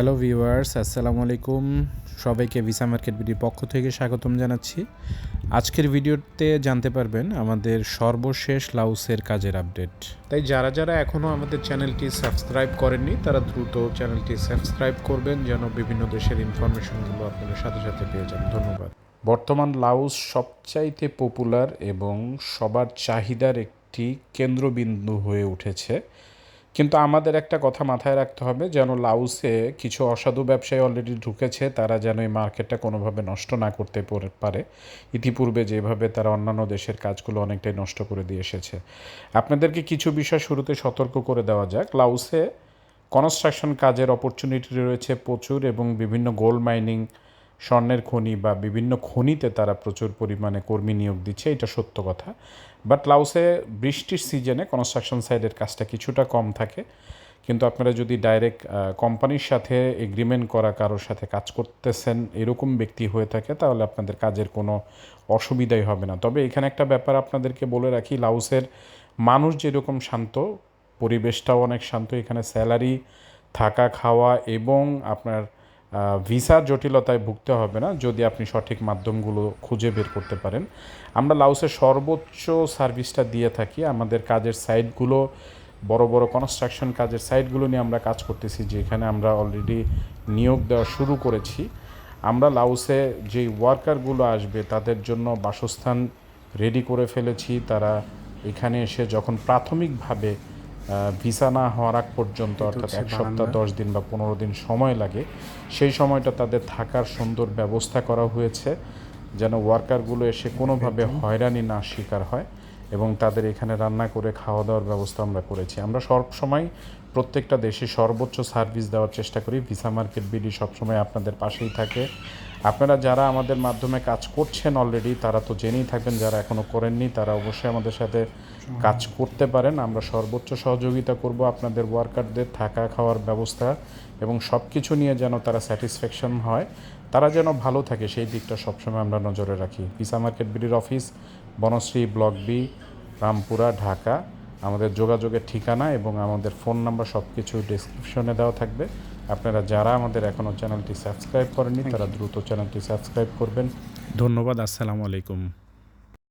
Hello viewers আসসালামু আলাইকুম। সবাইকে ভিসা মার্কেট ভিডিওর পক্ষ থেকে স্বাগতম জানাচ্ছি। আজকের ভিডিওতে জানতে পারবেন আমাদের সর্বশেষ লাউসের কাজের আপডেট। তাই যারা যারা এখনও আমাদের চ্যানেলটি সাবস্ক্রাইব করেননি তারা দ্রুত চ্যানেলটি সাবস্ক্রাইব করবেন যেন বিভিন্ন দেশের ইনফরমেশনগুলো আপনাদের সাথে সাথে পেয়ে যান। ধন্যবাদ। বর্তমান লাউস সবচাইতে পপুলার এবং সবার চাহিদার একটি কেন্দ্রবিন্দু হয়ে উঠেছে কিন্তু আমাদের একটা কথা মাথায় রাখতে হবে, যেন লাউসে কিছু অসাধু ব্যবসায়ী অলরেডি ঢুকেছে, তারা যেন এই মার্কেটটা কোনোভাবে নষ্ট না করতে পারে ইতিপূর্বে যেভাবে তারা অন্যান্য দেশের কাজগুলো অনেকটাই নষ্ট করে দিয়ে এসেছে। আপনাদেরকে কিছু বিষয় শুরুতে সতর্ক করে দেওয়া যাক। লাউসে কনস্ট্রাকশন কাজের অপরচুনিটি রয়েছে প্রচুর এবং বিভিন্ন গোল্ড মাইনিং স্বর্ণের খনি বা বিভিন্ন খনিতে তারা প্রচুর পরিমাণে কর্মী নিয়োগ দিচ্ছে, এটা সত্য কথা। বাট লাউসে বৃষ্টির সিজনে কনস্ট্রাকশন সাইডের কাজটা কিছুটা কম থাকে। কিন্তু আপনারা যদি ডাইরেক্ট কোম্পানির সাথে এগ্রিমেন্ট করা কারোর সাথে কাজ করতেছেন এরকম ব্যক্তি হয়ে থাকে, তাহলে আপনাদের কাজের কোনো অসুবিধাই হবে না। তবে এখানে একটা ব্যাপার আপনাদেরকে বলে রাখি লাউসের মানুষ যেরকম শান্ত, পরিবেশটাও অনেক শান্ত। এখানে স্যালারি থাকা, খাওয়া এবং আপনার ভিসার জটিলতায় ভুগতে হবে না, যদি আপনি সঠিক মাধ্যমগুলো খুঁজে বের করতে পারেন। আমরা লাউসের সর্বোচ্চ সার্ভিসটা দিয়ে থাকি। আমাদের কাজের সাইটগুলো, বড় বড় কনস্ট্রাকশন কাজের সাইটগুলো নিয়ে আমরা কাজ করতেছি, যেখানে আমরা অলরেডি নিয়োগ দেওয়া শুরু করেছি। আমরা লাউসে যেই ওয়ার্কারগুলো আসবে, তাদের জন্য বাসস্থান রেডি করে ফেলেছি। তারা এখানে এসে যখন প্রাথমিকভাবে ভিসা না হওয়ার আগ পর্যন্ত অর্থাৎ এক সপ্তাহ দশ দিন বা পনেরো দিন সময় লাগে সেই সময়টা তাদের থাকার সুন্দর ব্যবস্থা করা হয়েছে যেন ওয়ার্কারগুলো এসে কোনোভাবে হয়রানি না শিকার হয় এবং তাদের এখানে রান্না করে খাওয়া দাওয়ার ব্যবস্থা আমরা করেছি। আমরা সব সময় প্রত্যেকটা দেশে সর্বোচ্চ সার্ভিস দেওয়ার চেষ্টা করি। ভিসা মার্কেট বিডি সবসময় আপনাদের পাশেই থাকে। আপনারা যারা আমাদের মাধ্যমে কাজ করছেন অলরেডি তারা তো জেনেই থাকবেন, যারা এখনও করেননি, তারা অবশ্যই আমাদের সাথে কাজ করতে পারেন। আমরা সর্বোচ্চ সহযোগিতা করব আপনাদের ওয়ার্কারদের থাকা খাওয়ার ব্যবস্থা এবং সব কিছু নিয়ে যেন তারা স্যাটিসফ্যাকশন হয়। তারা যেন ভালো থাকে, সেই দিকটা সবসময় আমরা নজরে রাখি। পিসা market বিডির office, Banasree block B, Rampura, Dhaka. আমাদের যোগাযোগের ঠিকানা এবং আমাদের ফোন নাম্বার সব কিছু ডিসক্রিপশনে দেওয়া থাকবে। আপনারা যারা আমাদের এখনও চ্যানেলটি সাবস্ক্রাইব করেননি তারা দ্রুত চ্যানেলটি সাবস্ক্রাইব করবেন। ধন্যবাদ আসসালামু আলাইকুম।